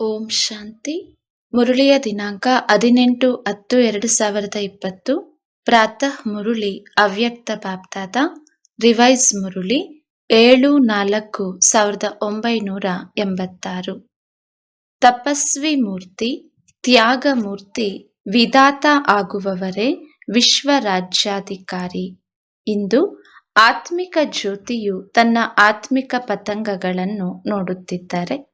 ಓಂ ಶಾಂತಿ. ಮುರುಳಿಯ ದಿನಾಂಕ ಹದಿನೆಂಟು ಹತ್ತು ಎರಡು ಸಾವಿರದ ಇಪ್ಪತ್ತು. ಪ್ರಾತಃ ಮುರುಳಿ, ಅವ್ಯಕ್ತ ಬಾಪ್ತಾದ. ರಿವೈಸ್ ಮುರುಳಿ, ಏಳು ನಾಲ್ಕು ಸಾವಿರದ ಒಂಬೈನೂರ ಎಂಬತ್ತಾರು. ತಪಸ್ವಿ ಮೂರ್ತಿ, ತ್ಯಾಗ ಮೂರ್ತಿ, ವಿಧಾತ ಆಗುವವರೇ ವಿಶ್ವ ರಾಜ್ಯಾಧಿಕಾರಿ ಇಂದು ಆತ್ಮಿಕ ಜ್ಯೋತಿಯು ತನ್ನ ಆತ್ಮಿಕ ಪತಂಗಗಳನ್ನು ನೋಡುತ್ತಿದ್ದಾರೆ.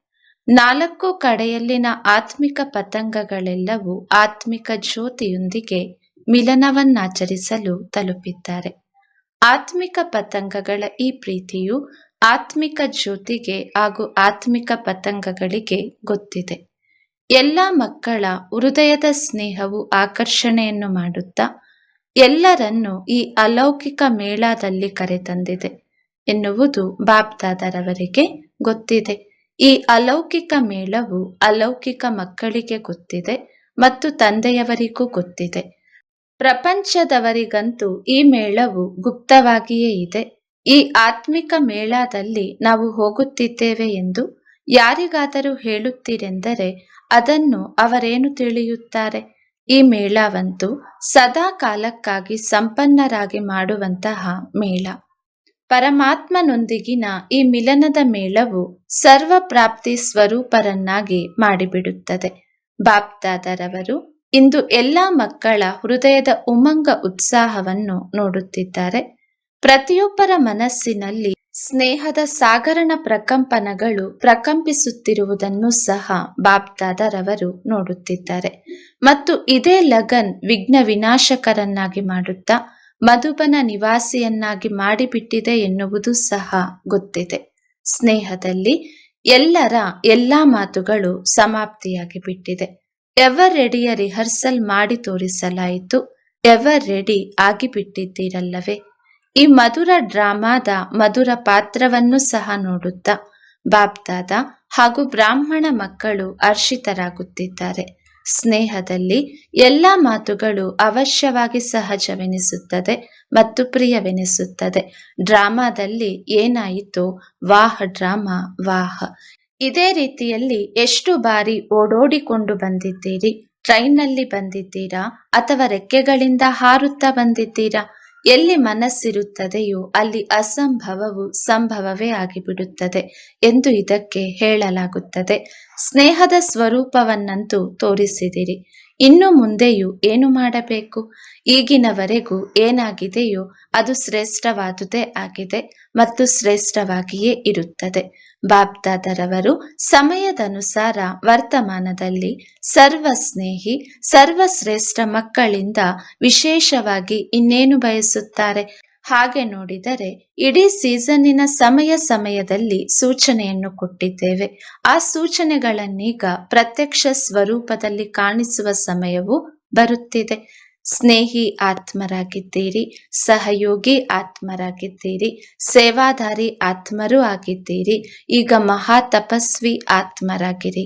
ನಾಲ್ಕು ಕಡೆಯಲ್ಲಿನ ಆತ್ಮಿಕ ಪತಂಗಗಳೆಲ್ಲವೂ ಆತ್ಮಿಕ ಜ್ಯೋತಿಯೊಂದಿಗೆ ಮಿಲನವನ್ನಾಚರಿಸಲು ತಲುಪಿದ್ದಾರೆ. ಆತ್ಮಿಕ ಪತಂಗಗಳ ಈ ಪ್ರೀತಿಯು ಆತ್ಮಿಕ ಜ್ಯೋತಿಗೆ ಹಾಗೂ ಆತ್ಮಿಕ ಪತಂಗಗಳಿಗೆ ಗೊತ್ತಿದೆ. ಎಲ್ಲ ಮಕ್ಕಳ ಹೃದಯದ ಸ್ನೇಹವು ಆಕರ್ಷಣೆಯನ್ನು ಮಾಡುತ್ತಾ, ಎಲ್ಲರನ್ನೂ ಈ ಅಲೌಕಿಕ ಮೇಳದಲ್ಲಿ ಕರೆತಂದಿದೆ ಎನ್ನುವುದು ಬಾಬ್ದಾದರವರಿಗೆ ಗೊತ್ತಿದೆ. ಈ ಅಲೌಕಿಕ ಮೇಳವು ಅಲೌಕಿಕ ಮಕ್ಕಳಿಗೆ ಗೊತ್ತಿದೆ ಮತ್ತು ತಂದೆಯವರಿಗೂ ಗೊತ್ತಿದೆ. ಪ್ರಪಂಚದವರಿಗಂತೂ ಈ ಮೇಳವು ಗುಪ್ತವಾಗಿಯೇ ಇದೆ. ಈ ಆತ್ಮಿಕ ಮೇಳದಲ್ಲಿ ನಾವು ಹೋಗುತ್ತಿದ್ದೇವೆ ಎಂದು ಯಾರಿಗಾದರೂ ಹೇಳುತ್ತೀರೆಂದರೆ ಅದನ್ನು ಅವರೇನು ತಿಳಿಯುತ್ತಾರೆ? ಈ ಮೇಳವಂತೂ ಸದಾ ಕಾಲಕ್ಕಾಗಿ ಸಂಪನ್ನರಾಗಿ ಮಾಡುವಂತಹ ಮೇಳ. ಪರಮಾತ್ಮನೊಂದಿಗಿನ ಈ ಮಿಲನದ ಮೇಳವು ಸರ್ವ ಪ್ರಾಪ್ತಿ ಸ್ವರೂಪರನ್ನಾಗಿ ಮಾಡಿಬಿಡುತ್ತದೆ. ಬಾಪ್ದಾದರವರು ಇಂದು ಎಲ್ಲ ಮಕ್ಕಳ ಹೃದಯದ ಉಮಂಗ ಉತ್ಸಾಹವನ್ನು ನೋಡುತ್ತಿದ್ದಾರೆ. ಪ್ರತಿಯೊಬ್ಬರ ಮನಸ್ಸಿನಲ್ಲಿ ಸ್ನೇಹದ ಸಾಗರಣ ಪ್ರಕಂಪನಗಳು ಪ್ರಕಂಪಿಸುತ್ತಿರುವುದನ್ನು ಸಹ ಬಾಪ್ದಾದರವರು ನೋಡುತ್ತಿದ್ದಾರೆ. ಮತ್ತು ಇದೇ ಲಗನ್ ವಿಘ್ನ ವಿನಾಶಕರನ್ನಾಗಿ ಮಾಡುತ್ತಾ ಮಧುಬನ ನಿವಾಸಿಯನ್ನಾಗಿ ಮಾಡಿಬಿಟ್ಟಿದೆ ಎನ್ನುವುದು ಸಹ ಗೊತ್ತಿದೆ. ಸ್ನೇಹದಲ್ಲಿ ಎಲ್ಲರ ಎಲ್ಲಾ ಮಾತುಗಳು ಸಮಾಪ್ತಿಯಾಗಿ ಬಿಟ್ಟಿದೆ. ಎವರ್ ರೆಡಿಯ ರಿಹರ್ಸಲ್ ಮಾಡಿ ತೋರಿಸಲಾಯಿತು ಎವರ್ ರೆಡಿ ಆಗಿಬಿಟ್ಟಿದ್ದೀರಲ್ಲವೇ ಈ ಮಧುರ ಡ್ರಾಮಾದ ಮಧುರ ಪಾತ್ರವನ್ನು ಸಹ ನೋಡುತ್ತಾ ಬಾಬ್ದಾದ ಹಾಗೂ ಬ್ರಾಹ್ಮಣ ಮಕ್ಕಳು ಹರ್ಷಿತರಾಗುತ್ತಿದ್ದಾರೆ. ಸ್ನೇಹದಲ್ಲಿ ಎಲ್ಲ ಮಾತುಗಳು ಅವಶ್ಯವಾಗಿ ಸಹಜವೆನಿಸುತ್ತದೆ ಮತ್ತು ಪ್ರಿಯವೆನಿಸುತ್ತದೆ. ಡ್ರಾಮಾದಲ್ಲಿ ಏನಾಯಿತು, ವಾಹ ಡ್ರಾಮಾ, ವಾಹ. ಇದೇ ರೀತಿಯಲ್ಲಿ ಎಷ್ಟು ಬಾರಿ ಓಡೋಡಿಕೊಂಡು ಬಂದಿದ್ದೀರಿ? ಟ್ರೈನ್ನಲ್ಲಿ ಬಂದಿದ್ದೀರಾ ಅಥವಾ ರೆಕ್ಕೆಗಳಿಂದ ಹಾರುತ್ತಾ ಬಂದಿದ್ದೀರಾ? ಎಲ್ಲಿ ಮನಸ್ಸಿರುತ್ತದೆಯೋ ಅಲ್ಲಿ ಅಸಂಭವವು ಸಂಭವವೇ ಆಗಿಬಿಡುತ್ತದೆ ಎಂದು ಇದಕ್ಕೆ ಹೇಳಲಾಗುತ್ತದೆ. ಸ್ನೇಹದ ಸ್ವರೂಪವನ್ನಂತೂ ತೋರಿಸಿದಿರಿ. ಇನ್ನು ಮುಂದೆಯೂ ಏನು ಮಾಡಬೇಕು? ಈಗಿನವರೆಗೂ ಏನಾಗಿದೆಯೋ ಅದು ಶ್ರೇಷ್ಠವಾದುದೇ ಆಗಿದೆ ಮತ್ತು ಶ್ರೇಷ್ಠವಾಗಿಯೇ ಇರುತ್ತದೆ. ಬಾಬ್ದಾದರವರು ಸಮಯದನುಸಾರ ವರ್ತಮಾನದಲ್ಲಿ ಸರ್ವ ಸ್ನೇಹಿ ಸರ್ವಶ್ರೇಷ್ಠ ಮಕ್ಕಳಿಂದ ವಿಶೇಷವಾಗಿ ಇನ್ನೇನು ಬಯಸುತ್ತಾರೆ? ಹಾಗೆ ನೋಡಿದರೆ ಇಡೀ ಸೀಸನ್ನಿನ ಸಮಯ ಸಮಯದಲ್ಲಿ ಸೂಚನೆಯನ್ನು ಕೊಟ್ಟಿದ್ದೇವೆ. ಆ ಸೂಚನೆಗಳನ್ನೀಗ ಪ್ರತ್ಯಕ್ಷ ಸ್ವರೂಪದಲ್ಲಿ ಕಾಣಿಸುವ ಸಮಯವು ಬರುತ್ತಿದೆ. ಸ್ನೇಹಿ ಆತ್ಮರಾಗಿದ್ದೀರಿ, ಸಹಯೋಗಿ ಆತ್ಮರಾಗಿದ್ದೀರಿ, ಸೇವಾದಾರಿ ಆತ್ಮರೂ ಆಗಿದ್ದೀರಿ, ಈಗ ಮಹಾ ತಪಸ್ವಿ ಆತ್ಮರಾಗಿರಿ.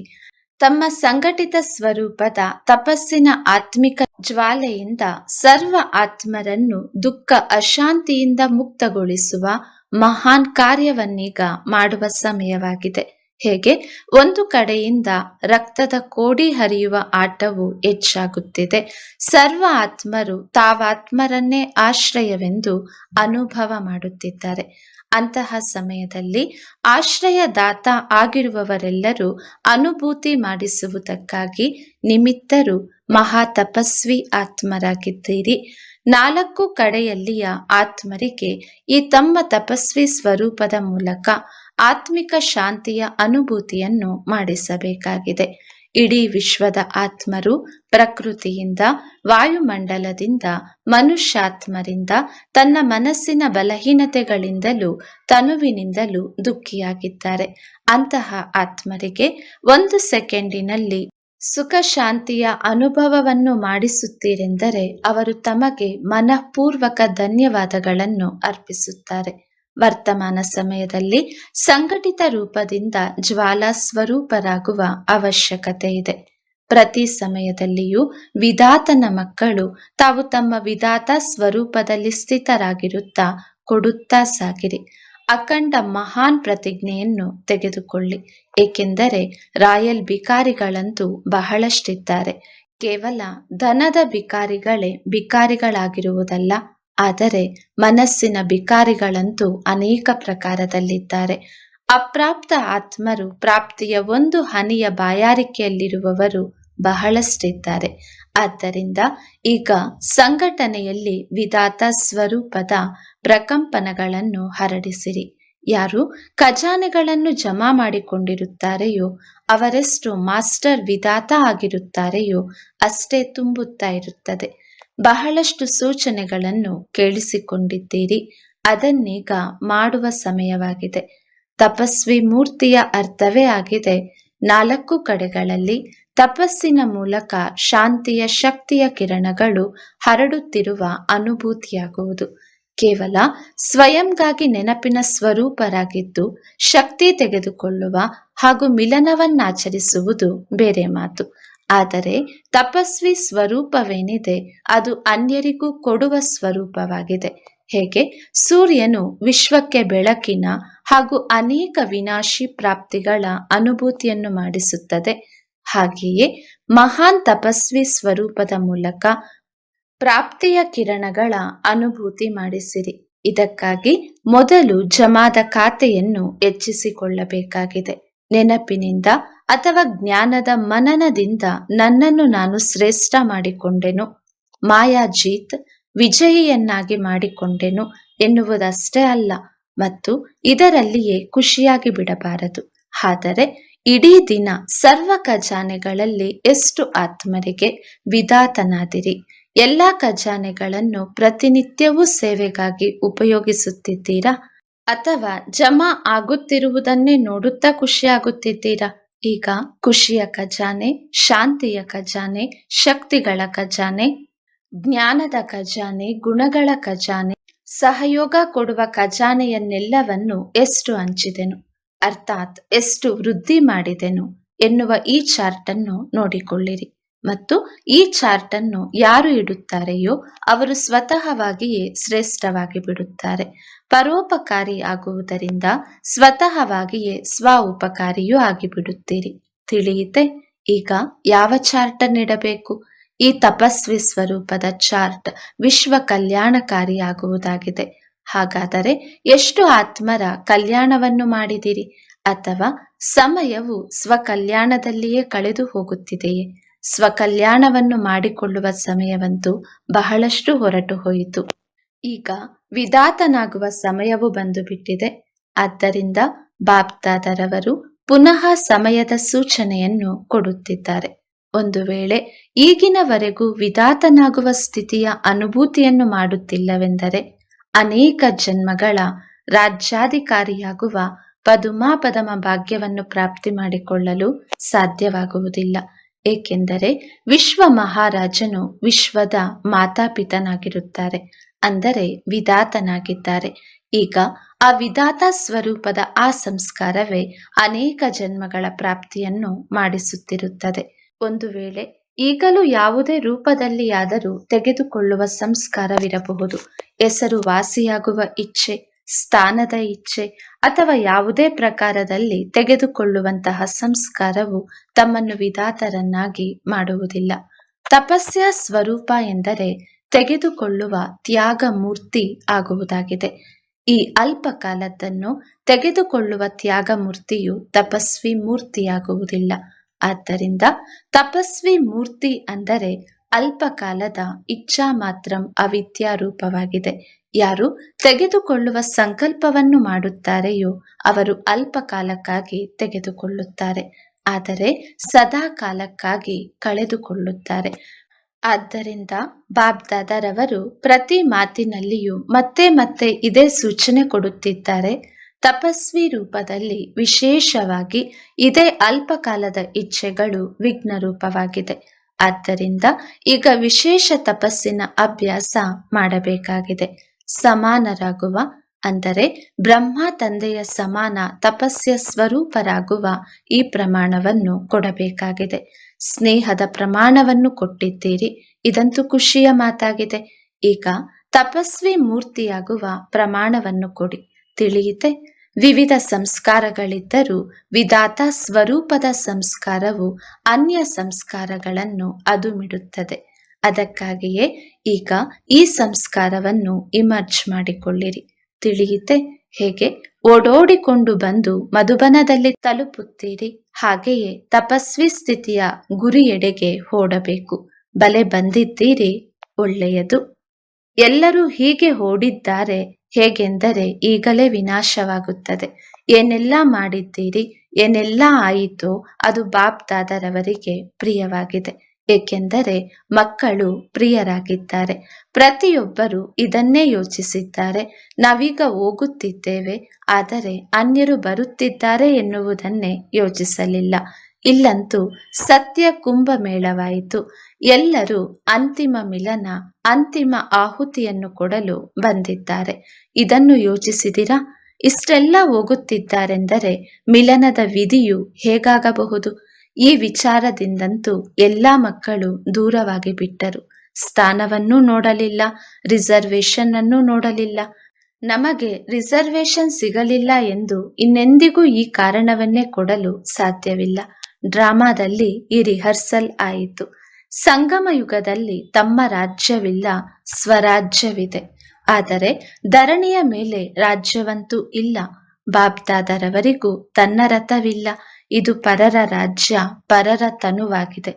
ತಮ್ಮ ಸಂಘಟಿತ ಸ್ವರೂಪದ ತಪಸ್ಸಿನ ಆತ್ಮಿಕ ಜ್ವಾಲೆಯಿಂದ ಸರ್ವ ಆತ್ಮರನ್ನು ದುಃಖ ಅಶಾಂತಿಯಿಂದ ಮುಕ್ತಗೊಳಿಸುವ ಮಹಾನ್ ಕಾರ್ಯವನ್ನೀಗ ಮಾಡುವ ಸಮಯವಾಗಿದೆ. ಹೇಗೆ? ಒಂದು ಕಡೆಯಿಂದ ರಕ್ತದ ಕೋಡಿ ಹರಿಯುವ ಆಟವು ಹೆಚ್ಚಾಗುತ್ತಿದೆ. ಸರ್ವ ಆತ್ಮರು ತಾವಾತ್ಮರನ್ನೇ ಆಶ್ರಯವೆಂದು ಅನುಭವ ಮಾಡುತ್ತಿದ್ದಾರೆ. ಅಂತಹ ಸಮಯದಲ್ಲಿ ಆಶ್ರಯದಾತ ಆಗಿರುವವರೆಲ್ಲರೂ ಅನುಭೂತಿ ಮಾಡಿಸುವುದಕ್ಕಾಗಿ ನಿಮಿತ್ತರು ಮಹಾ ತಪಸ್ವಿ ಆತ್ಮರಾಗಿದ್ದೀರಿ. ನಾಲ್ಕು ಕಡೆಯಲ್ಲಿಯ ಆತ್ಮರಿಗೆ ಈ ತಮ್ಮ ತಪಸ್ವಿ ಸ್ವರೂಪದ ಮೂಲಕ ಆತ್ಮಿಕ ಶಾಂತಿಯ ಅನುಭೂತಿಯನ್ನು ಮಾಡಿಸಬೇಕಾಗಿದೆ. ಇಡೀ ವಿಶ್ವದ ಆತ್ಮರು ಪ್ರಕೃತಿಯಿಂದ, ವಾಯುಮಂಡಲದಿಂದ, ಮನುಷ್ಯಾತ್ಮರಿಂದ, ತನ್ನ ಮನಸ್ಸಿನ ಬಲಹೀನತೆಗಳಿಂದಲೂ, ತನುವಿನಿಂದಲೂ ದುಃಖಿಯಾಗಿದ್ದಾರೆ. ಅಂತಹ ಆತ್ಮರಿಗೆ ಒಂದು ಸೆಕೆಂಡಿನಲ್ಲಿ ಸುಖ ಶಾಂತಿಯ ಅನುಭವವನ್ನು ಮಾಡಿಸುತ್ತೀರೆಂದರೆ, ಅವರು ತಮಗೆ ಮನಃಪೂರ್ವಕ ಧನ್ಯವಾದಗಳನ್ನು ಅರ್ಪಿಸುತ್ತಾರೆ. ವರ್ತಮಾನ ಸಮಯದಲ್ಲಿ ಸಂಘಟಿತ ರೂಪದಿಂದ ಜ್ವಾಲಾ ಸ್ವರೂಪರಾಗುವ ಅವಶ್ಯಕತೆ ಇದೆ. ಪ್ರತಿ ಸಮಯದಲ್ಲಿಯೂ ವಿಧಾತನ ಮಕ್ಕಳು ತಾವು ತಮ್ಮ ವಿಧಾತ ಸ್ವರೂಪದಲ್ಲಿ ಸ್ಥಿತರಾಗಿರುತ್ತಾ ಕೊಡುತ್ತಾ ಸಾಗಿರಿ. ಅಖಂಡ ಮಹಾನ್ ಪ್ರತಿಜ್ಞೆಯನ್ನು ತೆಗೆದುಕೊಳ್ಳಿ. ಏಕೆಂದರೆ ರಾಯಲ್ ಬಿಕಾರಿಗಳಂತೂ ಬಹಳಷ್ಟಿದ್ದಾರೆ. ಕೇವಲ ಧನದ ಬಿಕಾರಿಗಳೇ ಬಿಕಾರಿಗಳಾಗಿರುವುದಲ್ಲ ಆದರೆ ಮನಸ್ಸಿನ ಬಿಕಾರಿಗಳಂತೂ ಅನೇಕ ಪ್ರಕಾರದಲ್ಲಿದ್ದಾರೆ. ಅಪ್ರಾಪ್ತ ಆತ್ಮರು ಪ್ರಾಪ್ತಿಯ ಒಂದು ಹನಿಯ ಬಾಯಾರಿಕೆಯಲ್ಲಿರುವವರು ಬಹಳಷ್ಟಿದ್ದಾರೆ. ಆದ್ದರಿಂದ ಈಗ ಸಂಘಟನೆಯಲ್ಲಿ ವಿಧಾತ ಸ್ವರೂಪದ ಪ್ರಕಂಪನಗಳನ್ನು ಹರಡಿಸಿರಿ. ಯಾರು ಖಜಾನೆಗಳನ್ನು ಜಮಾ ಮಾಡಿಕೊಂಡಿರುತ್ತಾರೆಯೋ, ಅವರೆಷ್ಟು ಮಾಸ್ಟರ್ ವಿಧಾತ ಆಗಿರುತ್ತಾರೆಯೋ, ಅಷ್ಟೇ ತುಂಬುತ್ತಾ ಇರುತ್ತದೆ. ಬಹಳಷ್ಟು ಸೂಚನೆಗಳನ್ನು ಕೇಳಿಸಿಕೊಂಡಿದ್ದೀರಿ. ಅದನ್ನೀಗ ಮಾಡುವ ಸಮಯವಾಗಿದೆ. ತಪಸ್ವಿ ಮೂರ್ತಿಯ ಅರ್ಥವೇ ಆಗಿದೆ. ನಾಲ್ಕು ಕಡೆಗಳಲ್ಲಿ ತಪಸ್ಸಿನ ಮೂಲಕ ಶಾಂತಿಯ ಶಕ್ತಿಯ ಕಿರಣಗಳು ಹರಡುತ್ತಿರುವ ಅನುಭೂತಿಯಾಗುವುದು. ಕೇವಲ ಸ್ವಯಂಗಾಗಿ ನೆನಪಿನ ಸ್ವರೂಪರಾಗಿದ್ದು ಶಕ್ತಿ ತೆಗೆದುಕೊಳ್ಳುವ ಹಾಗೂ ಮಿಲನವನ್ನಾಚರಿಸುವುದು ಬೇರೆ ಮಾತು. ಆದರೆ ತಪಸ್ವಿ ಸ್ವರೂಪವೇನಿದೆ, ಅದು ಅನ್ಯರಿಗೂ ಕೊಡುವ ಸ್ವರೂಪವಾಗಿದೆ. ಹೇಗೆ? ಸೂರ್ಯನು ವಿಶ್ವಕ್ಕೆ ಬೆಳಕಿನ ಹಾಗೂ ಅನೇಕ ವಿನಾಶಿ ಪ್ರಾಪ್ತಿಗಳ ಅನುಭೂತಿಯನ್ನು ಮಾಡಿಸುತ್ತದೆ. ಹಾಗೆಯೇ ಮಹಾನ್ ತಪಸ್ವಿ ಸ್ವರೂಪದ ಮೂಲಕ ಪ್ರಾಪ್ತಿಯ ಕಿರಣಗಳ ಅನುಭೂತಿ ಮಾಡಿಸಿರಿ. ಇದಕ್ಕಾಗಿ ಮೊದಲು ಜಮಾದ ಖಾತೆಯನ್ನು ಹೆಚ್ಚಿಸಿಕೊಳ್ಳಬೇಕಾಗಿದೆ. ನೆನಪಿನಿಂದ ಅಥವಾ ಜ್ಞಾನದ ಮನನದಿಂದ ನನ್ನನ್ನು ನಾನು ಶ್ರೇಷ್ಠ ಮಾಡಿಕೊಂಡೆನು. ಮಾಯಾಜೀತ್ ವಿಜಯಿಯನ್ನಾಗಿ ಮಾಡಿಕೊಂಡೆನು ಎನ್ನುವುದಷ್ಟೇ ಅಲ್ಲ, ಮತ್ತು ಇದರಲ್ಲಿಯೇ ಖುಷಿಯಾಗಿ ಬಿಡಬಾರದು. ಆದರೆ ಇಡೀ ದಿನ ಸರ್ವ ಖಜಾನೆಗಳಲ್ಲಿ ಎಷ್ಟು ಆತ್ಮರಿಗೆ ವಿಧಾತನಾದಿರಿ. ಎಲ್ಲ ಖಜಾನೆಗಳನ್ನು ಪ್ರತಿನಿತ್ಯವೂ ಸೇವೆಗಾಗಿ ಉಪಯೋಗಿಸುತ್ತಿದ್ದೀರಾ? ಅಥವಾ ಜಮಾ ಆಗುತ್ತಿರುವುದನ್ನೇ ನೋಡುತ್ತಾ ಖುಷಿಯಾಗುತ್ತಿದ್ದೀರಾ? ಈಗ ಖುಷಿಯ ಖಜಾನೆ, ಶಾಂತಿಯ ಖಜಾನೆ, ಶಕ್ತಿಗಳ ಖಜಾನೆ, ಜ್ಞಾನದ ಖಜಾನೆ, ಗುಣಗಳ ಖಜಾನೆ. ಸಹಯೋಗ ಕೊಡುವ ಖಜಾನೆಯನ್ನೆಲ್ಲವನ್ನು ಎಷ್ಟು ಹಂಚಿದೆನು? ಅರ್ಥಾತ್ ಎಷ್ಟು ವೃದ್ಧಿ ಮಾಡಿದೆನು? ಎನ್ನುವ ಈ ಚಾರ್ಟ್ ಅನ್ನು ನೋಡಿಕೊಳ್ಳಿರಿ. ಮತ್ತು ಈ ಚಾರ್ಟ್ ಅನ್ನು ಯಾರು ಇಡುತ್ತಾರೆಯೋ ಅವರು ಸ್ವತಃವಾಗಿಯೇ ಶ್ರೇಷ್ಠವಾಗಿ ಬಿಡುತ್ತಾರೆ. ಪರೋಪಕಾರಿ ಆಗುವುದರಿಂದ ಸ್ವತಃವಾಗಿಯೇ ಸ್ವ ಉಪಕಾರಿಯೂ ಆಗಿಬಿಡುತ್ತೀರಿ. ತಿಳಿಯಿತೆ, ಈಗ ಯಾವ ಚಾರ್ಟ್ ನೀಡಬೇಕು? ಈ ತಪಸ್ವಿ ಸ್ವರೂಪದ ಚಾರ್ಟ್ ವಿಶ್ವ ಕಲ್ಯಾಣಕಾರಿಯಾಗುವುದಾಗಿದೆ ಹಾಗಾದರೆ ಎಷ್ಟು ಆತ್ಮರ ಕಲ್ಯಾಣವನ್ನು ಮಾಡಿದಿರಿ? ಅಥವಾ ಸಮಯವು ಸ್ವಕಲ್ಯಾಣದಲ್ಲಿಯೇ ಕಳೆದು ಹೋಗುತ್ತಿದೆಯೇ? ಸ್ವಕಲ್ಯಾಣವನ್ನು ಮಾಡಿಕೊಳ್ಳುವ ಸಮಯವಂತೂ ಬಹಳಷ್ಟು ಹೊರಟು ಹೋಯಿತು. ಈಗ ವಿಧಾತನಾಗುವ ಸಮಯವು ಬಂದು ಬಿಟ್ಟಿದೆ ಆದ್ದರಿಂದ ಬಾಪ್ದಾದರವರು ಪುನಃ ಸಮಯದ ಸೂಚನೆಯನ್ನು ಕೊಡುತ್ತಿದ್ದಾರೆ. ಒಂದು ವೇಳೆ ಈಗಿನವರೆಗೂ ವಿಧಾತನಾಗುವ ಸ್ಥಿತಿಯ ಅನುಭೂತಿಯನ್ನು ಮಾಡುತ್ತಿಲ್ಲವೆಂದರೆ ಅನೇಕ ಜನ್ಮಗಳ ರಾಜ್ಯಾಧಿಕಾರಿಯಾಗುವ ಪದುಮಾಪದಮ ಭಾಗ್ಯವನ್ನು ಪ್ರಾಪ್ತಿ ಮಾಡಿಕೊಳ್ಳಲು ಸಾಧ್ಯವಾಗುವುದಿಲ್ಲ. ಏಕೆಂದರೆ ವಿಶ್ವ ಮಹಾರಾಜನು ವಿಶ್ವದ ಮಾತಾಪಿತನಾಗಿರುತ್ತಾರೆ. ಅಂದರೆ ವಿಧಾತನಾಗಿದ್ದಾರೆ. ಈಗ ಆ ವಿಧಾತ ಸ್ವರೂಪದ ಆ ಸಂಸ್ಕಾರವೇ ಅನೇಕ ಜನ್ಮಗಳ ಪ್ರಾಪ್ತಿಯನ್ನು ಮಾಡಿಸುತ್ತಿರುತ್ತದೆ. ಒಂದು ವೇಳೆ ಈಗಲೂ ಯಾವುದೇ ರೂಪದಲ್ಲಿಯಾದರೂ ತೆಗೆದುಕೊಳ್ಳುವ ಸಂಸ್ಕಾರವಿರಬಹುದು. ಹೆಸರು ವಾಸಿಯಾಗುವ ಇಚ್ಛೆ, ಸ್ಥಾನದ ಇಚ್ಛೆ ಅಥವಾ ಯಾವುದೇ ಪ್ರಕಾರದಲ್ಲಿ ತೆಗೆದುಕೊಳ್ಳುವಂತಹ ಸಂಸ್ಕಾರವು ತಮ್ಮನ್ನು ವಿಧಾತರನ್ನಾಗಿ ಮಾಡುವುದಿಲ್ಲ. ತಪಸ್ಯ ಸ್ವರೂಪ ಎಂದರೆ ತೆಗೆದುಕೊಳ್ಳುವ ತ್ಯಾಗ ಮೂರ್ತಿ ಆಗುವುದಾಗಿದೆ. ಈ ಅಲ್ಪ ಕಾಲದ್ದನ್ನು ತೆಗೆದುಕೊಳ್ಳುವ ತ್ಯಾಗ ಮೂರ್ತಿಯು ತಪಸ್ವಿ ಮೂರ್ತಿಯಾಗುವುದಿಲ್ಲ. ಆದ್ದರಿಂದ ತಪಸ್ವಿ ಮೂರ್ತಿ ಅಂದರೆ ಅಲ್ಪಕಾಲದ ಇಚ್ಛಾ ಮಾತ್ರ ಅವಿದ್ಯಾ ರೂಪವಾಗಿದೆ. ಯಾರು ತೆಗೆದುಕೊಳ್ಳುವ ಸಂಕಲ್ಪವನ್ನು ಮಾಡುತ್ತಾರೆಯೋ ಅವರು ಅಲ್ಪಕಾಲಕ್ಕಾಗಿ ತೆಗೆದುಕೊಳ್ಳುತ್ತಾರೆ. ಆದರೆ ಸದಾ ಕಾಲಕ್ಕಾಗಿ ಕಳೆದುಕೊಳ್ಳುತ್ತಾರೆ. ಆದ್ದರಿಂದ ಬಾಬ್ದಾದರವರು ಪ್ರತಿ ಮಾತಿನಲ್ಲಿಯೂ ಮತ್ತೆ ಮತ್ತೆ ಇದೇ ಸೂಚನೆ ಕೊಡುತ್ತಿದ್ದಾರೆ. ತಪಸ್ವಿ ರೂಪದಲ್ಲಿ ವಿಶೇಷವಾಗಿ ಇದೇ ಅಲ್ಪಕಾಲದ ಇಚ್ಛೆಗಳು ವಿಘ್ನ ರೂಪವಾಗಿದೆ ಆದ್ದರಿಂದ ಈಗ ವಿಶೇಷ ತಪಸ್ಸಿನ ಅಭ್ಯಾಸ ಮಾಡಬೇಕಾಗಿದೆ. ಸಮಾನರಾಗುವ, ಅಂದರೆ ಬ್ರಹ್ಮ ತಂದೆಯ ಸಮಾನ ತಪಸ್ಯ ಸ್ವರೂಪರಾಗುವ ಈ ಪ್ರಮಾಣವನ್ನು ಕೊಡಬೇಕಾಗಿದೆ. ಸ್ನೇಹದ ಪ್ರಮಾಣವನ್ನು ಕೊಟ್ಟಿದ್ದೀರಿ. ಇದಂತೂ ಖುಷಿಯ ಮಾತಾಗಿದೆ. ಈಗ ತಪಸ್ವಿ ಮೂರ್ತಿಯಾಗುವ ಪ್ರಮಾಣವನ್ನು ಕೊಡಿ. ತಿಳಿಯಿತೆ, ವಿವಿಧ ಸಂಸ್ಕಾರಗಳಿದ್ದರೂ ವಿಧಾತ ಸ್ವರೂಪದ ಸಂಸ್ಕಾರವು ಅನ್ಯ ಸಂಸ್ಕಾರಗಳನ್ನು ಅದುಮಿಡುತ್ತದೆ. ಅದಕ್ಕಾಗಿಯೇ ಈಗ ಈ ಸಂಸ್ಕಾರವನ್ನು ಇಮರ್ಜ್ ಮಾಡಿಕೊಳ್ಳಿರಿ. ತಿಳಿಯಿತೆ, ಹೇಗೆ? ಓಡೋಡಿಕೊಂಡು ಬಂದು ಮಧುಬನದಲ್ಲಿ ತಲುಪುತ್ತೀರಿ. ಹಾಗೆಯೇ ತಪಸ್ವಿ ಸ್ಥಿತಿಯ ಗುರಿಯೆಡೆಗೆ ಓಡಬೇಕು. ಬಲೆ ಬಂದಿದ್ದೀರಿ, ಒಳ್ಳೆಯದು. ಎಲ್ಲರೂ ಹೀಗೆ ಓಡಿದ್ದಾರೆ, ಹೇಗೆಂದರೆ ಈಗಲೇ ವಿನಾಶವಾಗುತ್ತದೆ. ಏನೆಲ್ಲ ಮಾಡಿದ್ದೀರಿ, ಏನೆಲ್ಲ ಆಯಿತೋ ಅದು ಬಾಬ್ದಾದರವರಿಗೆ ಪ್ರಿಯವಾಗಿದೆ. ಏಕೆಂದರೆ ಮಕ್ಕಳು ಪ್ರಿಯರಾಗಿದ್ದಾರೆ. ಪ್ರತಿಯೊಬ್ಬರು ಇದನ್ನೇ ಯೋಚಿಸಿದ್ದಾರೆ. ನಾವೀಗ ಹೋಗುತ್ತಿದ್ದೇವೆ, ಆದರೆ ಅನ್ಯರು ಬರುತ್ತಿದ್ದಾರೆ ಎನ್ನುವುದನ್ನೇ ಯೋಚಿಸಲಿಲ್ಲ. ಇಲ್ಲಂತೂ ಸತ್ಯ ಕುಂಭಮೇಳವಾಯಿತು. ಎಲ್ಲರೂ ಅಂತಿಮ ಮಿಲನ, ಅಂತಿಮ ಆಹುತಿಯನ್ನು ಕೊಡಲು ಬಂದಿದ್ದಾರೆ. ಇದನ್ನು ಯೋಚಿಸಿದಿರಾ? ಇಷ್ಟೆಲ್ಲ ಹೋಗುತ್ತಿದ್ದಾರೆಂದರೆ ಮಿಲನದ ವಿಧಿಯು ಹೇಗಾಗಬಹುದು? ಈ ವಿಚಾರದಿಂದಂತೂ ಎಲ್ಲ ಮಕ್ಕಳು ದೂರವಾಗಿ ಬಿಟ್ಟರು. ಸ್ಥಾನವನ್ನೂ ನೋಡಲಿಲ್ಲ ರಿಸರ್ವೇಶನ್ ಅನ್ನು ನೋಡಲಿಲ್ಲ. ನಮಗೆ ರಿಸರ್ವೇಶನ್ ಸಿಗಲಿಲ್ಲ ಎಂದು ಇನ್ನೆಂದಿಗೂ ಈ ಕಾರಣವನ್ನೇ ಕೊಡಲು ಸಾಧ್ಯವಿಲ್ಲ. ಡ್ರಾಮಾದಲ್ಲಿ ಈ ರಿಹರ್ಸಲ್ ಆಯಿತು. ಸಂಗಮ ಯುಗದಲ್ಲಿ ತಮ್ಮ ರಾಜ್ಯವಿಲ್ಲ, ಸ್ವರಾಜ್ಯವಿದೆ. ಆದರೆ ಧರಣಿಯ ಮೇಲೆ ರಾಜ್ಯವಂತೂ ಇಲ್ಲ. ಬಾಬ್ದಾದರವರಿಗೂ ತನ್ನ ರಥವಿಲ್ಲ. ಇದು ಪರರ ರಾಜ್ಯ, ಪರರ ತನುವಾಗಿದೆ.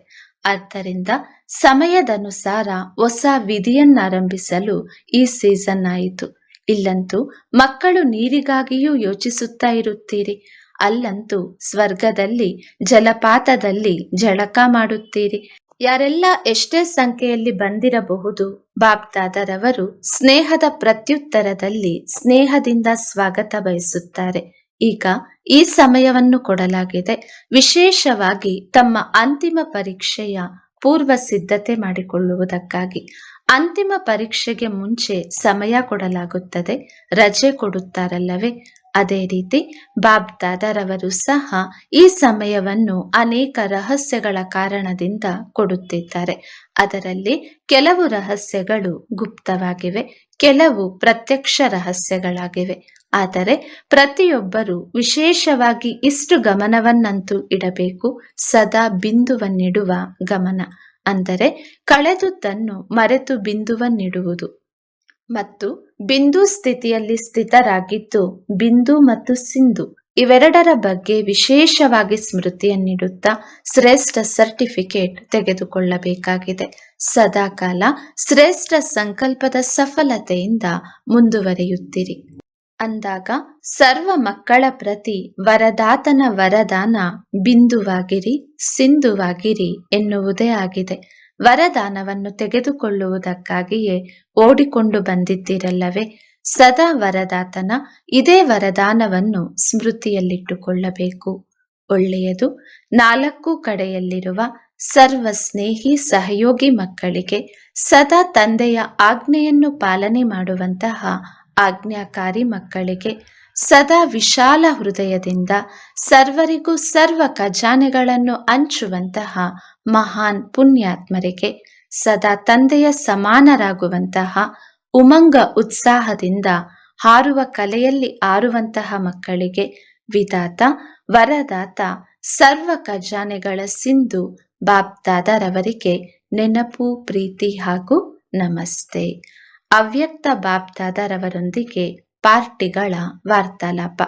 ಆದ್ದರಿಂದ ಸಮಯದನುಸಾರ ಹೊಸ ವಿಧಿಯನ್ನಾರಂಭಿಸಲು ಈ ಸೀಸನ್ ಆಯಿತು. ಇಲ್ಲಂತೂ ಮಕ್ಕಳು ನೀರಿಗಾಗಿಯೂ ಯೋಚಿಸುತ್ತಾ ಇರುತ್ತೀರಿ. ಅಲ್ಲಂತೂ ಸ್ವರ್ಗದಲ್ಲಿ, ಜಲಪಾತದಲ್ಲಿ ಜಳಕ ಮಾಡುತ್ತೀರಿ. ಯಾರೆಲ್ಲ ಎಷ್ಟೇ ಸಂಖ್ಯೆಯಲ್ಲಿ ಬಂದಿರಬಹುದು ಬಾಬ್ದಾದರವರು ಸ್ನೇಹದ ಪ್ರತ್ಯುತ್ತರದಲ್ಲಿ ಸ್ನೇಹದಿಂದ ಸ್ವಾಗತ ಬಯಸುತ್ತಾರೆ. ಈಗ ಈ ಸಮಯವನ್ನು ಕೊಡಲಾಗಿದೆ. ವಿಶೇಷವಾಗಿ ತಮ್ಮ ಅಂತಿಮ ಪರೀಕ್ಷೆಯ ಪೂರ್ವ ಸಿದ್ಧತೆ ಮಾಡಿಕೊಳ್ಳುವುದಕ್ಕಾಗಿ. ಅಂತಿಮ ಪರೀಕ್ಷೆಗೆ ಮುಂಚೆ ಸಮಯ ಕೊಡಲಾಗುತ್ತದೆ. ರಜೆ ಕೊಡುತ್ತಾರಲ್ಲವೇ? ಅದೇ ರೀತಿ ಬಾಬ್ ದಾದಾರವರು ಸಹ ಈ ಸಮಯವನ್ನು ಅನೇಕ ರಹಸ್ಯಗಳ ಕಾರಣದಿಂದ ಕೊಡುತ್ತಿದ್ದಾರೆ. ಅದರಲ್ಲಿ ಕೆಲವು ರಹಸ್ಯಗಳು ಗುಪ್ತವಾಗಿವೆ. ಕೆಲವು ಪ್ರತ್ಯಕ್ಷ ರಹಸ್ಯಗಳಾಗಿವೆ. ಆದರೆ ಪ್ರತಿಯೊಬ್ಬರೂ ವಿಶೇಷವಾಗಿ ಇಷ್ಟು ಗಮನವನ್ನಂತೂ ಇಡಬೇಕು, ಸದಾ ಬಿಂದುವನ್ನಿಡುವ ಗಮನ. ಅಂದರೆ ಕಳೆದುದನ್ನು ಮರೆತು ಬಿಂದುವನ್ನಿಡುವುದು. ಮತ್ತು ಬಿಂದು ಸ್ಥಿತಿಯಲ್ಲಿ ಸ್ಥಿತರಾಗಿದ್ದು ಬಿಂದು ಮತ್ತು ಸಿಂಧು. ಇವೆರಡರ ಬಗ್ಗೆ ವಿಶೇಷವಾಗಿ ಸ್ಮೃತಿಯನ್ನಿಡುತ್ತಾ ಶ್ರೇಷ್ಠ ಸರ್ಟಿಫಿಕೇಟ್ ತೆಗೆದುಕೊಳ್ಳಬೇಕಾಗಿದೆ. ಸದಾಕಾಲ ಶ್ರೇಷ್ಠ ಸಂಕಲ್ಪದ ಸಫಲತೆಯಿಂದ ಮುಂದುವರಿಯುತ್ತಿರಿ. ಅಂದಾಗ ಸರ್ವ ಮಕ್ಕಳ ಪ್ರತಿ ವರದಾತನ ವರದಾನ ಬಿಂದುವಾಗಿರಿ, ಸಿಂಧುವಾಗಿರಿ ಎನ್ನುವುದೇ ಆಗಿದೆ. ವರದಾನವನ್ನು ತೆಗೆದುಕೊಳ್ಳುವುದಕ್ಕಾಗಿಯೇ ಓಡಿಕೊಂಡು ಬಂದಿದ್ದೀರಲ್ಲವೇ? ಸದಾ ವರದಾತನ, ಇದೇ ವರದಾನವನ್ನು ಸ್ಮೃತಿಯಲ್ಲಿಟ್ಟುಕೊಳ್ಳಬೇಕು. ಒಳ್ಳೆಯದು, ನಾಲ್ಕು ಕಡೆಯಲ್ಲಿರುವ ಸರ್ವ ಸ್ನೇಹಿ ಸಹಯೋಗಿ ಮಕ್ಕಳಿಗೆ ಸದಾ ತಂದೆಯ ಆಜ್ಞೆಯನ್ನು ಪಾಲನೆ ಮಾಡುವಂತಹ ಆಜ್ಞಾಕಾರಿ ಮಕ್ಕಳಿಗೆ ಸದಾ ವಿಶಾಲ ಹೃದಯದಿಂದ ಸರ್ವರಿಗೂ ಸರ್ವ ಖಜಾನೆಗಳನ್ನು ಹಂಚುವಂತಹ ಮಹಾನ್ ಪುಣ್ಯಾತ್ಮರಿಗೆ ಸದಾ ತಂದೆಯ ಸಮಾನರಾಗುವಂತಹ ಉಮಂಗ ಉತ್ಸಾಹದಿಂದ ಹಾರುವ ಕಲೆಯಲ್ಲಿ ಆರುವಂತಹ ಮಕ್ಕಳಿಗೆ ವಿದಾತ, ವರದಾತ, ಸರ್ವ ಖಜಾನೆಗಳ ಸಿಂಧು ಬಾಬ್ದಾದರವರಿಗೆ ನೆನಪು, ಪ್ರೀತಿ ಹಾಗೂ ನಮಸ್ತೆ. ಅವ್ಯಕ್ತ ಬಾಬ್ದಾದರವರೊಂದಿಗೆ ಪಾರ್ಟಿಗಳ ವಾರ್ತಾಲಾಪ.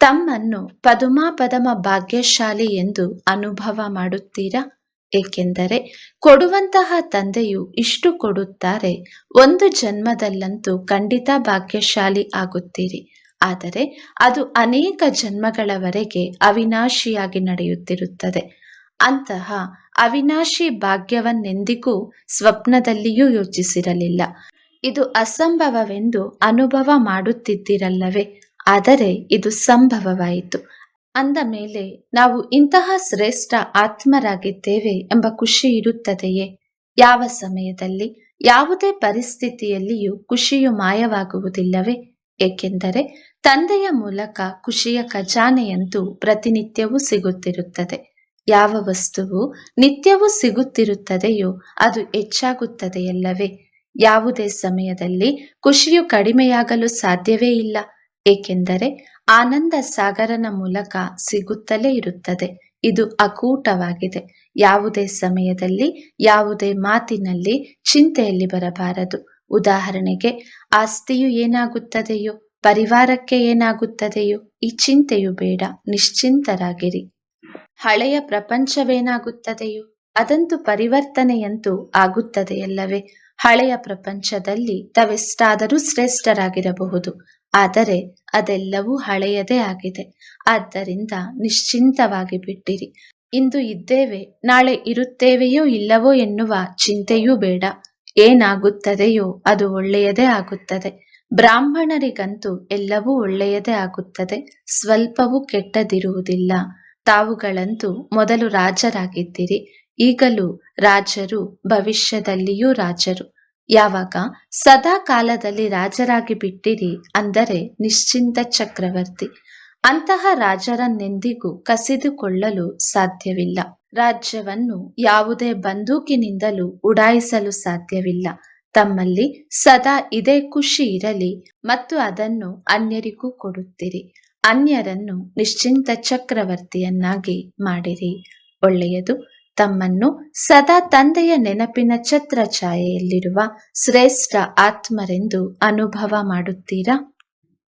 ತಮ್ಮನ್ನು ಪದುಮಾಪದಮ ಭಾಗ್ಯಶಾಲಿ ಎಂದು ಅನುಭವ ಮಾಡುತ್ತೀರಾ? ಏಕೆಂದರೆ ಕೊಡುವಂತಹ ತಂದೆಯು ಇಷ್ಟು ಕೊಡುತ್ತಾರೆ, ಒಂದು ಜನ್ಮದಲ್ಲಂತೂ ಖಂಡಿತ ಭಾಗ್ಯಶಾಲಿ ಆಗುತ್ತೀರಿ. ಆದರೆ ಅದು ಅನೇಕ ಜನ್ಮಗಳವರೆಗೆ ಅವಿನಾಶಿಯಾಗಿ ನಡೆಯುತ್ತಿರುತ್ತದೆ. ಅಂತಹ ಅವಿನಾಶಿ ಭಾಗ್ಯವನ್ನೆಂದಿಗೂ ಸ್ವಪ್ನದಲ್ಲಿಯೂ ಯೋಚಿಸಿರಲಿಲ್ಲ. ಇದು ಅಸಂಭವವೆಂದು ಅನುಭವ ಮಾಡುತ್ತಿದ್ದಿರಲ್ಲವೇ, ಆದರೆ ಇದು ಸಂಭವವಾಯಿತು. ಅಂದ ಮೇಲೆ, ನಾವು ಇಂತಹ ಶ್ರೇಷ್ಠ ಆತ್ಮರಾಗಿದ್ದೇವೆ ಎಂಬ ಖುಷಿ ಇರುತ್ತದೆಯೇ? ಯಾವ ಸಮಯದಲ್ಲಿ, ಯಾವುದೇ ಪರಿಸ್ಥಿತಿಯಲ್ಲಿಯೂ ಖುಷಿಯು ಮಾಯವಾಗುವುದಿಲ್ಲವೇ? ಏಕೆಂದರೆ, ತಂದೆಯ ಮೂಲಕ ಖುಷಿಯ ಖಜಾನೆಯಂತೂ ಪ್ರತಿನಿತ್ಯವೂ ಸಿಗುತ್ತಿರುತ್ತದೆ. ಯಾವ ವಸ್ತುವು ನಿತ್ಯವೂ ಸಿಗುತ್ತಿರುತ್ತದೆಯೋ, ಅದು ಹೆಚ್ಚಾಗುತ್ತದೆಯಲ್ಲವೇ? ಯಾವುದೇ ಸಮಯದಲ್ಲಿ ಖುಷಿಯು ಕಡಿಮೆಯಾಗಲು ಸಾಧ್ಯವೇ ಇಲ್ಲ. ಏಕೆಂದರೆ ಆನಂದ ಸಾಗರನ ಮೂಲಕ ಸಿಗುತ್ತಲೇ ಇರುತ್ತದೆ. ಇದು ಅಕೂಟವಾಗಿದೆ. ಯಾವುದೇ ಸಮಯದಲ್ಲಿ, ಯಾವುದೇ ಮಾತಿನಲ್ಲಿ ಚಿಂತೆಯಲ್ಲಿ ಬರಬಾರದು. ಉದಾಹರಣೆಗೆ, ಆಸ್ತಿಯು ಏನಾಗುತ್ತದೆಯೋ, ಪರಿವಾರಕ್ಕೆ ಏನಾಗುತ್ತದೆಯೋ, ಈ ಚಿಂತೆಯು ಬೇಡ. ನಿಶ್ಚಿಂತರಾಗಿರಿ. ಹಳೆಯ ಪ್ರಪಂಚವೇನಾಗುತ್ತದೆಯೋ, ಅದಂತೂ ಪರಿವರ್ತನೆಯಂತೂ ಆಗುತ್ತದೆಯಲ್ಲವೇ? ಹಳೆಯ ಪ್ರಪಂಚದಲ್ಲಿ ತಾವೆಷ್ಟಾದರೂ ಶ್ರೇಷ್ಠರಾಗಿರಬಹುದು. ಆದರೆ ಅದೆಲ್ಲವೂ ಹಳೆಯದೇ ಆಗಿದೆ. ಆದ್ದರಿಂದ ನಿಶ್ಚಿಂತವಾಗಿ ಬಿಟ್ಟಿರಿ. ಇಂದು ಇದ್ದೇವೆ, ನಾಳೆ ಇರುತ್ತೇವೆಯೋ ಇಲ್ಲವೋ ಎನ್ನುವ ಚಿಂತೆಯೂ ಬೇಡ. ಏನಾಗುತ್ತದೆಯೋ ಅದು ಒಳ್ಳೆಯದೇ ಆಗುತ್ತದೆ. ಬ್ರಾಹ್ಮಣರಿಗಂತೂ ಎಲ್ಲವೂ ಒಳ್ಳೆಯದೇ ಆಗುತ್ತದೆ. ಸ್ವಲ್ಪವೂ ಕೆಟ್ಟದಿರುವುದಿಲ್ಲ. ತಾವುಗಳಂತೂ ಮೊದಲು ರಾಜರಾಗಿದ್ದೀರಿ. ಈಗಲೂ ರಾಜರು ಭವಿಷ್ಯದಲ್ಲಿಯೂ ರಾಜರು. ಯಾವಾಗ? ಸದಾ ಕಾಲದಲ್ಲಿ ರಾಜರಾಗಿ ಬಿಟ್ಟಿರಿ ಅಂದರೆ ನಿಶ್ಚಿಂತ ಚಕ್ರವರ್ತಿ. ಅಂತಹ ರಾಜರನ್ನೆಂದಿಗೂ ಕಸಿದುಕೊಳ್ಳಲು ಸಾಧ್ಯವಿಲ್ಲ. ರಾಜ್ಯವನ್ನು ಯಾವುದೇ ಬಂದೂಕಿನಿಂದಲೂ ಉಡಾಯಿಸಲು ಸಾಧ್ಯವಿಲ್ಲ. ತಮ್ಮಲ್ಲಿ ಸದಾ ಇದೇ ಖುಷಿ ಇರಲಿ ಮತ್ತು ಅದನ್ನು ಅನ್ಯರಿಗೂ ಕೊಡುತ್ತಿರಿ. ಅನ್ಯರನ್ನು ನಿಶ್ಚಿಂತ ಚಕ್ರವರ್ತಿಯನ್ನಾಗಿ ಮಾಡಿರಿ. ಒಳ್ಳೆಯದು. ತಮ್ಮನ್ನು ಸದಾ ತಂದೆಯ ನೆನಪಿನ ಛತ್ರ ಛಾಯೆಯಲ್ಲಿರುವ ಶ್ರೇಷ್ಠ ಆತ್ಮರೆಂದು ಅನುಭವ ಮಾಡುತ್ತೀರಾ?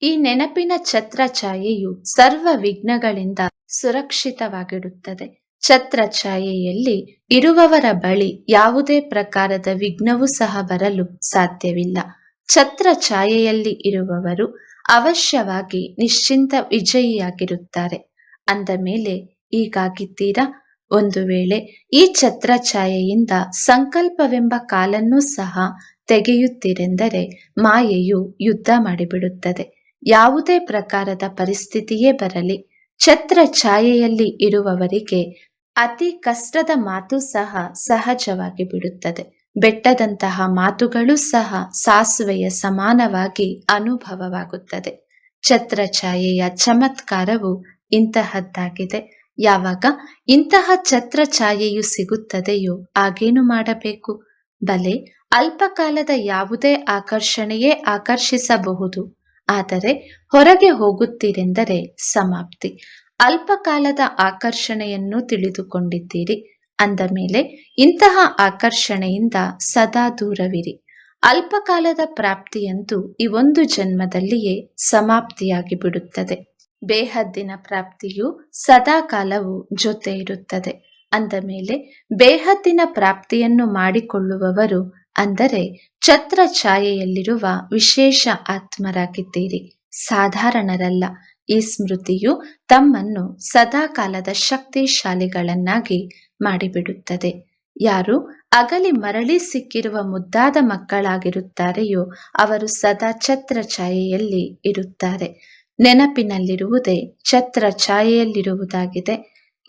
ಈ ನೆನಪಿನ ಛತ್ರ ಛಾಯೆಯು ಸರ್ವ ವಿಘ್ನಗಳಿಂದ ಸುರಕ್ಷಿತವಾಗಿಡುತ್ತದೆ. ಛತ್ರ ಛಾಯೆಯಲ್ಲಿ ಇರುವವರ ಬಳಿ ಯಾವುದೇ ಪ್ರಕಾರದ ವಿಘ್ನವೂ ಸಹ ಬರಲು ಸಾಧ್ಯವಿಲ್ಲ. ಛತ್ರ ಛಾಯೆಯಲ್ಲಿ ಇರುವವರು ಅವಶ್ಯವಾಗಿ ನಿಶ್ಚಿಂತ ವಿಜಯಿಯಾಗಿರುತ್ತಾರೆ. ಅಂದ ಮೇಲೆ ಈಗಾಗಿದ್ದೀರಾ ಒಂದು ವೇಳೆ ಈ ಛತ್ರ ಛಾಯೆಯಿಂದ ಸಂಕಲ್ಪವೆಂಬ ಕಾಲನ್ನೂ ಸಹ ತೆಗೆಯುತ್ತಿರೆಂದರೆ ಮಾಯೆಯು ಯುದ್ಧ ಮಾಡಿಬಿಡುತ್ತದೆ. ಯಾವುದೇ ಪ್ರಕಾರದ ಪರಿಸ್ಥಿತಿಯೇ ಬರಲಿ ಛತ್ರ ಛಾಯೆಯಲ್ಲಿ ಇರುವವರಿಗೆ ಅತಿ ಕಷ್ಟದ ಮಾತು ಸಹ ಸಹಜವಾಗಿ ಬಿಡುತ್ತದೆ. ಬೆಟ್ಟದಂತಹ ಮಾತುಗಳು ಸಹ ಸಾಸುವೆಯ ಸಮಾನವಾಗಿ ಅನುಭವವಾಗುತ್ತದೆ. ಛತ್ರ ಛಾಯೆಯ ಚಮತ್ಕಾರವು ಇಂತಹದ್ದಾಗಿದೆ. ಯಾವಾಗ? ಇಂತಹ ಛತ್ರ ಛಾಯೆಯು ಸಿಗುತ್ತದೆಯೋ? ಆಗೇನು ಮಾಡಬೇಕು? ಬಲೆ, ಅಲ್ಪಕಾಲದ ಯಾವುದೇ ಆಕರ್ಷಣೆಯೇ ಆಕರ್ಷಿಸಬಹುದು. ಆದರೆ ಹೊರಗೆ ಹೋಗುತ್ತೀರೆಂದರೆ ಸಮಾಪ್ತಿ. ಅಲ್ಪಕಾಲದ ಆಕರ್ಷಣೆಯನ್ನು ತಿಳಿದುಕೊಂಡಿದ್ದೀರಿ. ಅಂದ ಮೇಲೆ, ಇಂತಹ ಆಕರ್ಷಣೆಯಿಂದ ಸದಾ ದೂರವಿರಿ. ಅಲ್ಪಕಾಲದ ಪ್ರಾಪ್ತಿಯಂತೂ ಈ ಒಂದು ಜನ್ಮದಲ್ಲಿಯೇ ಸಮಾಪ್ತಿಯಾಗಿ ಬಿಡುತ್ತದೆ ಬೇಹದ್ದಿನ ಪ್ರಾಪ್ತಿಯು ಸದಾ ಕಾಲವು ಜೊತೆ ಇರುತ್ತದೆ. ಅಂದ ಮೇಲೆ, ಬೇಹದ್ದಿನ ಪ್ರಾಪ್ತಿಯನ್ನು ಮಾಡಿಕೊಳ್ಳುವವರು ಅಂದರೆ ಛತ್ರ ಛಾಯೆಯಲ್ಲಿರುವ ವಿಶೇಷ ಆತ್ಮರಾಗಿದ್ದೀರಿ. ಸಾಧಾರಣರಲ್ಲ, ಈ ಸ್ಮೃತಿಯು ತಮ್ಮನ್ನು ಸದಾ ಕಾಲದ ಶಕ್ತಿಶಾಲಿಗಳನ್ನಾಗಿ ಮಾಡಿಬಿಡುತ್ತದೆ. ಯಾರು ಅಗಲಿ ಮರಳಿ ಸಿಕ್ಕಿರುವ ಮುದ್ದಾದ ಮಕ್ಕಳಾಗಿರುತ್ತಾರೆಯೋ ಅವರು ಸದಾ ಛತ್ರ ಛಾಯೆಯಲ್ಲಿ ಇರುತ್ತಾರೆ. ನೆನಪಿನಲ್ಲಿರುವುದೇ ಛತ್ರ ಛಾಯೆಯಲ್ಲಿರುವುದಾಗಿದೆ.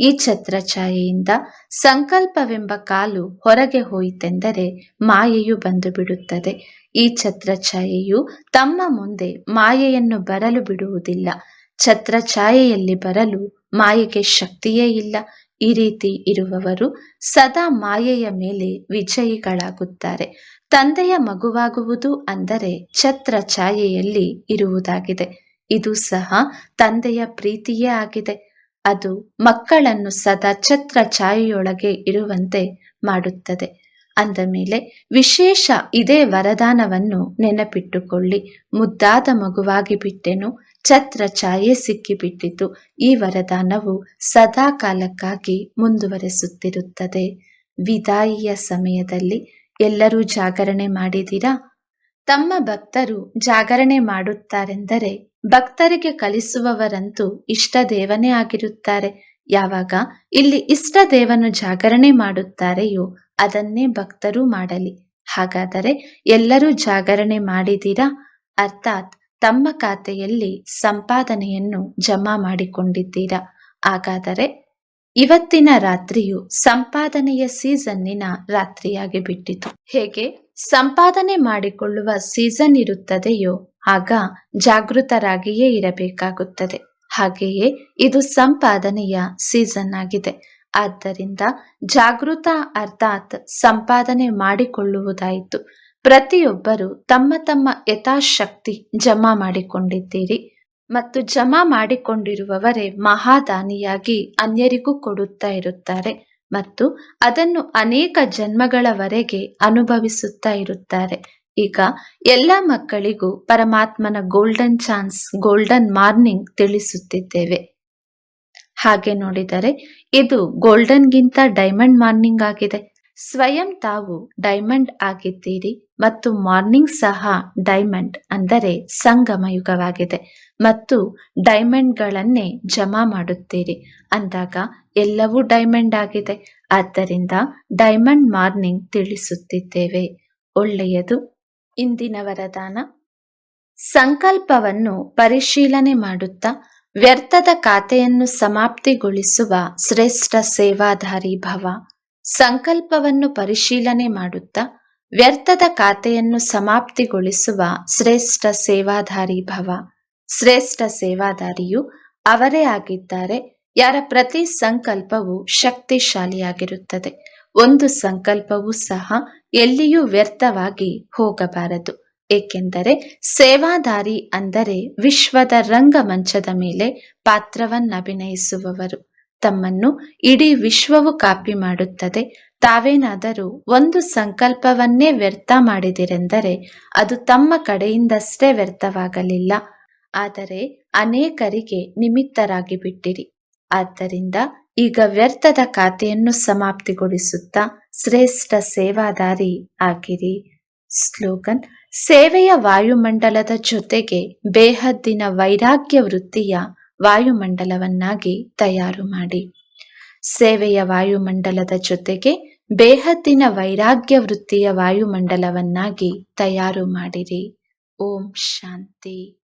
ಈ ಛತ್ರ ಛಾಯೆಯಿಂದ ಸಂಕಲ್ಪವೆಂಬ ಕಾಲು ಹೊರಗೆ ಹೋಯಿತೆಂದರೆ ಮಾಯೆಯು ಬಂದು ಬಿಡುತ್ತದೆ. ಈ ಛತ್ರ ಛಾಯೆಯು ತಮ್ಮ ಮುಂದೆ ಮಾಯೆಯನ್ನು ಬರಲು ಬಿಡುವುದಿಲ್ಲ. ಛತ್ರ ಛಾಯೆಯಲ್ಲಿ ಬರಲು ಮಾಯೆಗೆ ಶಕ್ತಿಯೇ ಇಲ್ಲ. ಈ ರೀತಿ ಇರುವವರು ಸದಾ ಮಾಯೆಯ ಮೇಲೆ ವಿಜಯಿಗಳಾಗುತ್ತಾರೆ. ತಂದೆಯ ಮಗುವಾಗುವುದು ಅಂದರೆ ಛತ್ರ ಛಾಯೆಯಲ್ಲಿ ಇರುವುದಾಗಿದೆ. ಇದು ಸಹ ತಂದೆಯ ಪ್ರೀತಿಯೇ ಆಗಿದೆ. ಅದು ಮಕ್ಕಳನ್ನು ಸದಾ ಛತ್ರ ಛಾಯೆಯೊಳಗೆ ಇರುವಂತೆ ಮಾಡುತ್ತದೆ. ಅಂದ ಮೇಲೆ, ವಿಶೇಷ ಇದೇ ವರದಾನವನ್ನು ನೆನಪಿಟ್ಟುಕೊಳ್ಳಿ. ಮುದ್ದಾದ ಮಗುವಾಗಿ ಬಿಟ್ಟೆನು, ಛತ್ರ ಛಾಯೆ ಸಿಕ್ಕಿಬಿಟ್ಟಿತು. ಈ ವರದಾನವು ಸದಾ ಕಾಲಕ್ಕಾಗಿ ಮುಂದುವರೆಸುತ್ತಿರುತ್ತದೆ. ವಿದಾಯಿಯ ಸಮಯದಲ್ಲಿ ಎಲ್ಲರೂ ಜಾಗರಣೆ ಮಾಡಿದಿರಾ ತಮ್ಮ ಭಕ್ತರು ಜಾಗರಣೆ ಮಾಡುತ್ತಾರೆಂದರೆ ಭಕ್ತರಿಗೆ ಕಲಿಸುವವರಂತೂ ಇಷ್ಟ ದೇವನೇ ಆಗಿರುತ್ತಾರೆ. ಯಾವಾಗ? ಇಲ್ಲಿ ಇಷ್ಟ ದೇವನು ಜಾಗರಣೆ ಮಾಡುತ್ತಾರೆಯೋ ಅದನ್ನೇ ಭಕ್ತರು ಮಾಡಲಿ. ಹಾಗಾದರೆ ಎಲ್ಲರೂ ಜಾಗರಣೆ ಮಾಡಿದಿರಾ ಅರ್ಥಾತ್ ತಮ್ಮ ಖಾತೆಯಲ್ಲಿ ಸಂಪಾದನೆಯನ್ನು ಜಮಾ ಮಾಡಿಕೊಂಡಿದ್ದೀರಾ? ಹಾಗಾದರೆ ಇವತ್ತಿನ ರಾತ್ರಿಯು ಸಂಪಾದನೆಯ ಸೀಸನ್ನಿನ ರಾತ್ರಿಯಾಗಿ ಬಿಟ್ಟಿತು. ಹೇಗೆ? ಸಂಪಾದನೆ ಮಾಡಿಕೊಳ್ಳುವ ಸೀಸನ್ ಇರುತ್ತದೆಯೋ, ಆಗ ಜಾಗೃತರಾಗಿಯೇ ಇರಬೇಕಾಗುತ್ತದೆ. ಹಾಗೆಯೇ ಇದು ಸಂಪಾದನೆಯ ಸೀಸನ್ ಆಗಿದೆ. ಆದ್ದರಿಂದ ಜಾಗೃತ ಅರ್ಥಾತ್ ಸಂಪಾದನೆ ಮಾಡಿಕೊಳ್ಳುವುದಾಯಿತು. ಪ್ರತಿಯೊಬ್ಬರು ತಮ್ಮ ತಮ್ಮ ಯಥಾಶಕ್ತಿ ಜಮಾ ಮಾಡಿಕೊಂಡಿದ್ದೀರಿ ಮತ್ತು ಜಮಾ ಮಾಡಿಕೊಂಡಿರುವವರೇ ಮಹಾದಾನಿಯಾಗಿ ಅನ್ಯರಿಗೂ ಕೊಡುತ್ತಾ ಇರುತ್ತಾರೆ. ಮತ್ತು ಅದನ್ನು ಅನೇಕ ಜನ್ಮಗಳವರೆಗೆ ಅನುಭವಿಸುತ್ತಾ ಇರುತ್ತಾರೆ. ಈಗ ಎಲ್ಲ ಮಕ್ಕಳಿಗೂ ಪರಮಾತ್ಮನ ಗೋಲ್ಡನ್ ಚಾನ್ಸ್ ಗೋಲ್ಡನ್ ಮಾರ್ನಿಂಗ್ ತಿಳಿಸುತ್ತಿದ್ದೇವೆ. ಹಾಗೆ ನೋಡಿದರೆ ಇದು ಗೋಲ್ಡನ್ಗಿಂತ ಡೈಮಂಡ್ ಮಾರ್ನಿಂಗ್ ಆಗಿದೆ. ಸ್ವಯಂ ತಾವು ಡೈಮಂಡ್ ಆಗಿದ್ದೀರಿ ಮತ್ತು ಮಾರ್ನಿಂಗ್ ಸಹ ಡೈಮಂಡ್ ಅಂದರೆ ಸಂಗಮ ಯುಗವಾಗಿದೆ ಮತ್ತು ಡೈಮಂಡ್ಗಳನ್ನೇ ಜಮಾ ಮಾಡುತ್ತೀರಿ. ಅಂದಾಗ ಎಲ್ಲವೂ ಡೈಮಂಡ್ ಆಗಿದೆ. ಆದ್ದರಿಂದ ಡೈಮಂಡ್ ಮಾರ್ನಿಂಗ್ ತಿಳಿಸುತ್ತಿದ್ದೇವೆ. ಒಳ್ಳೆಯದು. ಇಂದಿನ ವರದಾನ. ಸಂಕಲ್ಪವನ್ನು ಪರಿಶೀಲನೆ ಮಾಡುತ್ತಾ ವ್ಯರ್ಥದ ಖಾತೆಯನ್ನು ಸಮಾಪ್ತಿಗೊಳಿಸುವ ಶ್ರೇಷ್ಠ ಸೇವಾಧಾರಿ ಭವ. ಸಂಕಲ್ಪವನ್ನು ಪರಿಶೀಲನೆ ಮಾಡುತ್ತಾ ವ್ಯರ್ಥದ ಖಾತೆಯನ್ನು ಸಮಾಪ್ತಿಗೊಳಿಸುವ ಶ್ರೇಷ್ಠ ಸೇವಾಧಾರಿ ಭವ. ಶ್ರೇಷ್ಠ ಸೇವಾಧಾರಿಯು ಅವರೇ ಆಗಿದ್ದಾರೆ. ಯಾರ ಪ್ರತಿ ಸಂಕಲ್ಪವು ಶಕ್ತಿಶಾಲಿಯಾಗಿರುತ್ತದೆ. ಒಂದು ಸಂಕಲ್ಪವೂ ಸಹ ಎಲ್ಲಿಯೂ ವ್ಯರ್ಥವಾಗಿ ಹೋಗಬಾರದು. ಏಕೆಂದರೆ ಸೇವಾದಾರಿ ಅಂದರೆ ವಿಶ್ವದ ರಂಗಮಂಚದ ಮೇಲೆ ಪಾತ್ರವನ್ನಭಿನಯಿಸುವವರು. ತಮ್ಮನ್ನು ಇಡೀ ವಿಶ್ವವು ಕಾಪಿ ಮಾಡುತ್ತದೆ. ತಾವೇನಾದರೂ ಒಂದು ಸಂಕಲ್ಪವನ್ನೇ ವ್ಯರ್ಥ ಮಾಡಿದಿರೆಂದರೆ ಅದು ತಮ್ಮ ಕಡೆಯಿಂದಷ್ಟೇ ವ್ಯರ್ಥವಾಗಲಿಲ್ಲ. ಆದರೆ ಅನೇಕರಿಗೆ ನಿಮಿತ್ತರಾಗಿ ಬಿಟ್ಟಿರಿ ಆದ್ದರಿಂದ ಈಗ ವ್ಯರ್ಥದ ಖಾತೆಯನ್ನು ಸಮಾಪ್ತಿಗೊಳಿಸುತ್ತಾ ಶ್ರೇಷ್ಠ ಸೇವಾದಾರಿ ಆಗಿರಿ. ಸ್ಲೋಗನ್, ಸೇವೆಯ ವಾಯುಮಂಡಲದ ಜೊತೆಗೆ ಬೇಹದ್ದಿನ ವೈರಾಗ್ಯ ವೃತ್ತಿಯ ವಾಯುಮಂಡಲವನ್ನಾಗಿ ತಯಾರು ಮಾಡಿ. ಸೇವೆಯ ವಾಯುಮಂಡಲದ ಜೊತೆಗೆ ಬೇಹತ್ತಿನ ವೈರಾಗ್ಯ ವೃತ್ತಿಯ ವಾಯುಮಂಡಲವನ್ನಾಗಿ ತಯಾರು ಮಾಡಿರಿ. ಓಂ ಶಾಂತಿ.